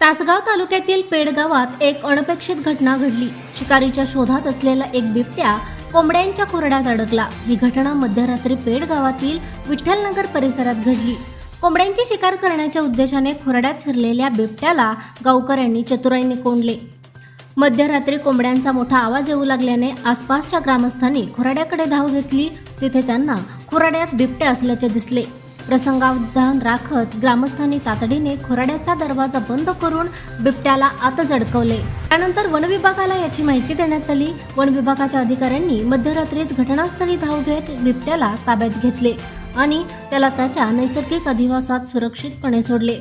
तासगाव तालुक्यातील पेड गावात एक अनपेक्षित घटना घडली. शिकारीच्या शोधात असलेला एक बिबट्या कोंबड्यांच्या कोरड्यात अडकला. ही घटना मध्यरात्री पेड गावातील विठ्ठलनगर परिसरात घडली. कोंबड्यांची शिकार करण्याच्या उद्देशाने खोरड्यात शिरलेल्या बिबट्याला गावकऱ्यांनी चतुराईने कोंडले. मध्यरात्री कोंबड्यांचा मोठा आवाज येऊ लागल्याने आसपासच्या ग्रामस्थांनी खोराड्याकडे धाव घेतली. तिथे त्यांना खुराड्यात बिबटे असल्याचे दिसले. प्रसंगावधान राखत ग्रामस्थांनी तातडीने खोराड्याचा दरवाजा बंद करून बिबट्याला आतच अडकवले त्यानंतर वनविभागाला याची माहिती देण्यात आली. वन विभागाच्या अधिकाऱ्यांनी मध्यरात्रीच घटनास्थळी धाव घेत बिबट्याला ताब्यात घेतले आणि त्याला त्याच्या नैसर्गिक अधिवासात सुरक्षितपणे सोडले.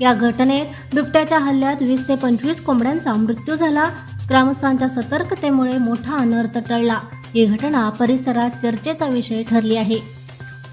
या घटनेत बिबट्याच्या हल्ल्यात वीस ते पंचवीस कोंबड्यांचा मृत्यू झाला. ग्रामस्थांच्या सतर्कतेमुळे मोठा अनर्थ टळला. ही घटना परिसरात चर्चेचा विषय ठरली आहे.